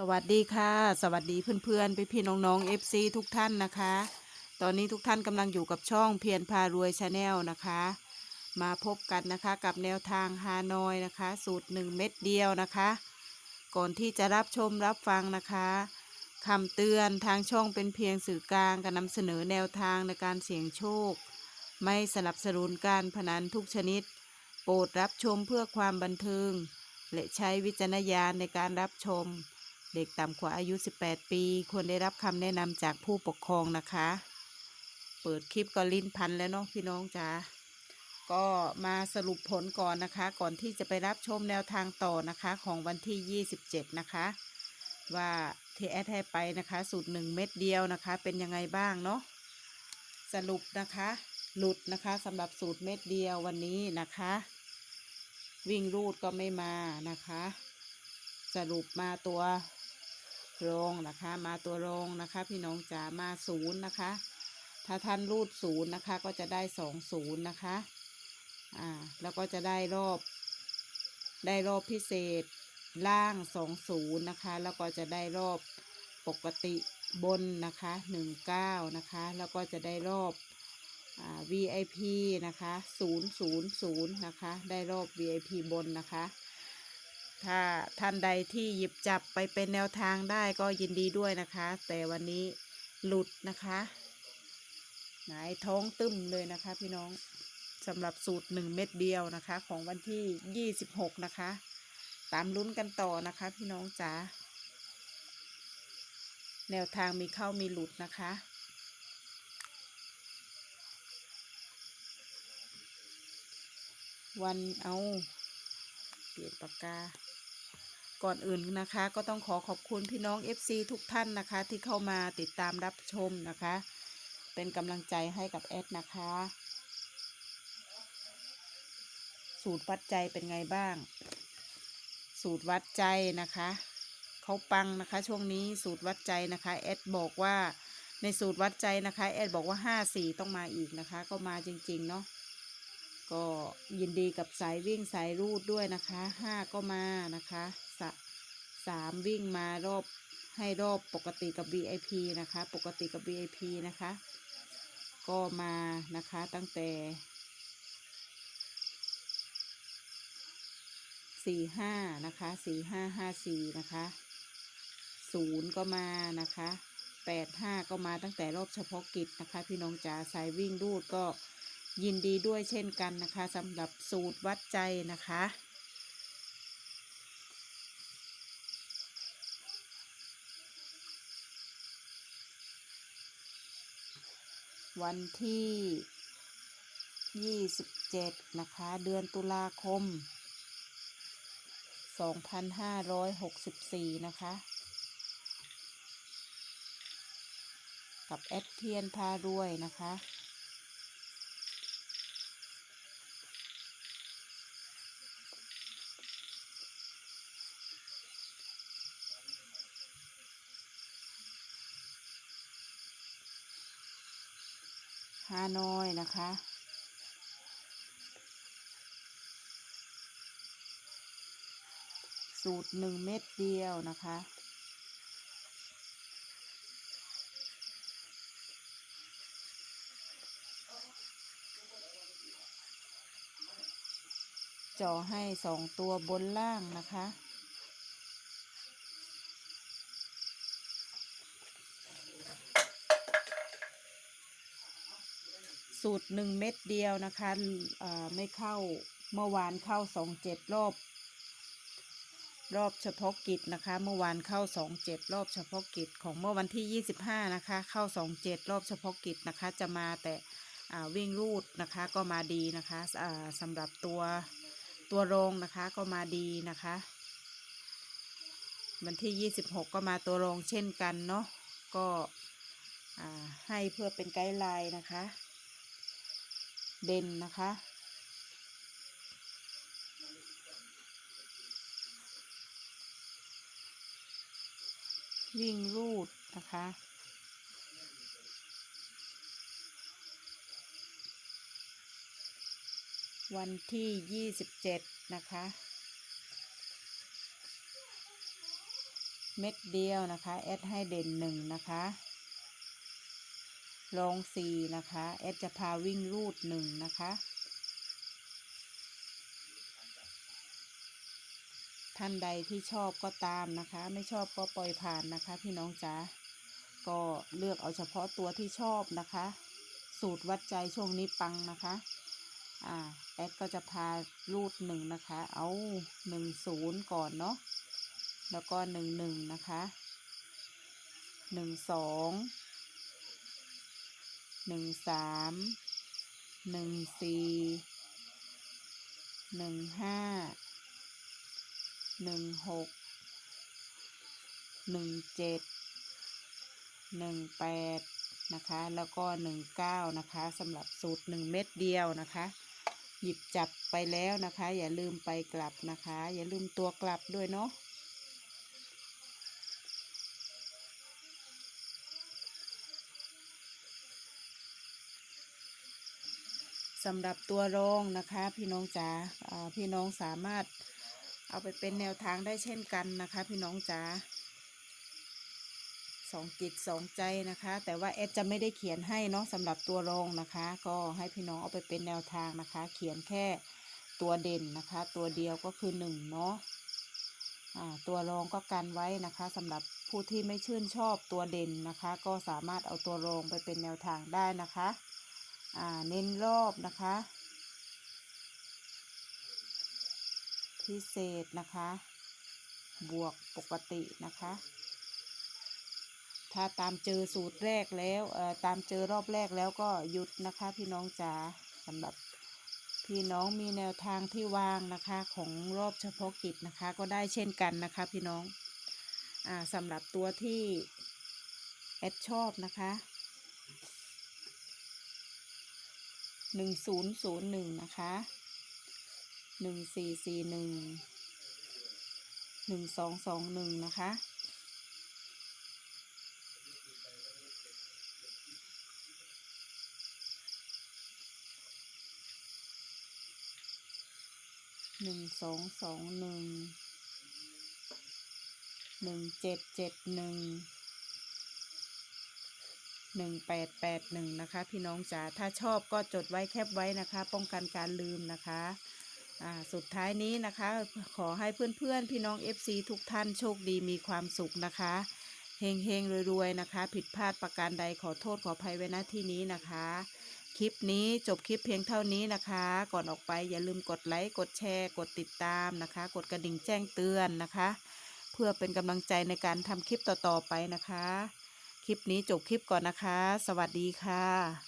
สวัสดีค่ะ สวัสดีเพื่อนๆพี่พี่ๆน้องๆ FC ทุกท่านนะคะ ตอนนี้ทุกท่านกำลังอยู่กับช่องเพียรพารวยชาแนลนะคะ มาพบกันนะคะกับแนวทางฮานอยนะคะ สูตร 1 เม็ดเดียวนะคะ ก่อนที่จะรับชมรับฟังนะคะคำเตือนทางช่องเป็นเพียงสื่อกลางการนำเสนอแนวทางในการเสี่ยงโชค ไม่สนับสนุนการพนันทุกชนิด โปรดรับชมเพื่อความบันเทิงและใช้วิจารณญาณในการรับชม ด็กต่ำกว่าอายุ 18 ปี ควรได้รับคำแนะนำจากผู้ปกครองนะคะ เปิดคลิปก็ลิ้นพันแล้วเนาะพี่น้องจ๋าก็มาสรุปผลก่อนนะคะ ก่อนที่จะไปรับชมแนวทางต่อนะคะของวันที่ 27 นะคะ ว่าที่แอดให้ไปนะคะ สูตร1เม็ดเดียวนะคะ เป็นยังไงบ้างเนาะสรุปนะคะ หลุดนะคะสำหรับสูตรเม็ดเดียววันนี้นะคะ วิ่งรูดก็ไม่มานะคะ สรุปมาตัว รองนะคะ มาตัวรองนะคะ พี่น้องจ๋ามาศูนย์นะคะ ถ้าท่านรูดศูนย์นะคะ ก็จะได้สองศูนย์นะคะอ่าแล้วก็จะได้รอบ ได้รอบพิเศษล่างสองศูนย์นะคะ แล้วก็จะได้รอบปกติบนนะคะหนึ่งเก้านะคะ แล้วก็จะได้รอบอ VIP นะคะศูนย์ศูนย์ศูนย์นะคะ ได้รอบ VIP บนนะคะ ถ้าท่านใดที่หยิบจับไปเป็นแนวทางได้ก็ยินดีด้วยนะคะ แต่วันนี้หลุดนะคะหงายท้องตึ้มเลยนะคะพี่น้องสำหรับสูตรหนึ่งเม็ดเดียวนะคะ ของวันที่ยี่สิบหกนะคะ ตามลุ้นกันต่อนะคะ พี่น้องจ๋าแนวทางมีเข้ามีหลุดนะคะ วันเอา เปลี่ยนปากกา ก่อนอื่นนะคะ ก็ต้องขอขอบคุณพี่น้อง FC ทุกท่านนะคะ ที่เข้ามาติดตามรับชมนะคะ เป็นกำลังใจให้กับแอดนะคะ สูตรวัดใจเป็นไงบ้าง สูตรวัดใจนะคะเขาปังนะคะ ช่วงนี้สูตรวัดใจนะคะแอดบอกว่าในสูตรวัดใจนะคะแอดบอกว่าห้าสี่ต้องมาอีกนะคะ ก็มาจริง ๆ เนาะ ก็ยินดีกับสายวิ่งสายรูดด้วยนะคะห้าก็มานะคะสสามวิ่งมารอบให้รอบปกติกับ VIP นะคะ ปกติกับ VIP นะคะ ก็มานะคะตั้งแต่สี่ห้านะคะสี่ห้าห้าสี่นะคะศูนย์ก็มานะคะแปดห้าก็มาตั้งแต่รอบเฉพาะกิจนะคะ พี่น้องจ๋าสายวิ่งรูดก็ ยินดีด้วยเช่นกันนะคะสำหรับสูตรวัดใจนะคะ วันที่ 27 นะคะ เดือนตุลาคม 2564 นะคะกับแอดเทียนพารวยนะคะ ฮานอยนะคะ สูตรหนึ่งเม็ดเดียวนะคะ จ่อให้สองตัวบนล่างนะคะ สูตรหนึ่งเม็ดเดียวนะคะไม่เข้าเมื่อวานเข้าสองเจ็ดรอบ รอบเฉพาะกิจนะคะ เมื่อวานเข้าสองเจ็ดรอบเฉพาะกิจของเมื่อวันที่ยี่สิบห้านะคะ เข้าสองเจ็ดรอบเฉพาะกิจนะคะ จะมาแต่วิ่งรูดนะคะก็มาดีนะคะอ่าสำหรับตัวตัวรองนะคะก็มาดีนะคะ วันที่ยี่สิบหกก็มาตัวรองเช่นกันเนาะก็ให้เพื่อเป็นไกด์ไลน์นะคะ เด่นนะคะ วิ่งรูดนะคะ วันที่ยี่สิบเจ็ดนะคะ เม็ดเดียวนะคะ แอดให้เด่นหนึ่งนะคะ รองสี่นะคะแอดจะพาวิ่งรูดหนึ่งนะคะ ท่านใดที่ชอบก็ตามนะคะ ไม่ชอบก็ปล่อยผ่านนะคะ พี่น้องจ๋าก็เลือกเอาเฉพาะตัวที่ชอบนะคะ สูตรวัดใจช่วงนี้ปังนะคะอ่าแอดก็จะพารูดหนึ่งนะคะ เอาหนึ่งศูนย์ก่อนเนาะแล้วก็หนึ่งหนึ่งนะคะหนึ่งสอง หนึ่งสามหนึ่งสี่หนึ่งห้าหนึ่งหกหนึ่งเจ็ดหนึ่งแปดนะคะ แล้วก็หนึ่งเก้านะคะสำหรับสูตรหนึ่งเม็ดเดียวนะคะ หยิบจับไปแล้วนะคะ อย่าลืมไปกลับนะคะ อย่าลืมตัวกลับด้วยเนาะ สำหรับตัวรองนะคะ พี่น้องจ๋าอ่าพี่น้องสามารถเอาไปเป็นแนวทางได้เช่นกันนะคะ พี่น้องจ๋าสองจิตสองใจนะคะ แต่ว่าเอดจะไม่ได้เขียนให้เนาะสำหรับตัวรองนะคะ ก็ให้พี่น้องเอาไปเป็นแนวทางนะคะ เขียนแค่ตัวเด่นนะคะ ตัวเดียวก็คือหนึ่งเนาะตัวรองก็กันไว้นะคะสำหรับผู้ที่ไม่ชื่นชอบตัวเด่นนะคะ ก็สามารถเอาตัวรองไปเป็นแนวทางได้นะคะ เน้นรอบนะคะ พิเศษนะคะ บวกปกตินะคะ ถ้าตามเจอสูตรแรกแล้วเออตามเจอรอบแรกแล้วก็หยุดนะคะ พี่น้องจ๋าสำหรับพี่น้องมีแนวทางที่วางนะคะของรอบเฉพาะกิจนะคะ ก็ได้เช่นกันนะคะ พี่น้องอสำหรับตัวที่แอดชอบนะคะ หนึ่งศูนย์ศูนย์หนึ่งนะคะหนึ่งสี่สี่หนึ่งหนึ่งสองสองหนึ่งนะคะหนึ่งสองสองหนึ่งหนึ่งเจ็ดเจ็ดหนึ่ง หนึ่งแปดแปดหนึ่งนะคะ พี่น้องจ๋าถ้าชอบก็จดไว้แคปไว้นะคะ ป้องกันการลืมนะคะอ่าสุดท้ายนี้นะคะ ขอให้เพื่อนๆ พี่น้อง FC ทุกท่านโชคดีมีความสุขนะคะเฮงเฮงรวยๆนะคะ ผิดพลาดประการใดขอโทษขออภัยไว้ณที่นี้นะคะ คลิปนี้จบคลิปเพียงเท่านี้นะคะ ก่อนออกไปอย่าลืมกดไลค์กดแชร์ กดติดตามนะคะ กดกระดิ่งแจ้งเตือนนะคะ เพื่อเป็นกำลังใจในการทำคลิปต่อๆไปนะคะ คลิปนี้จบคลิปก่อนนะคะ สวัสดีค่ะ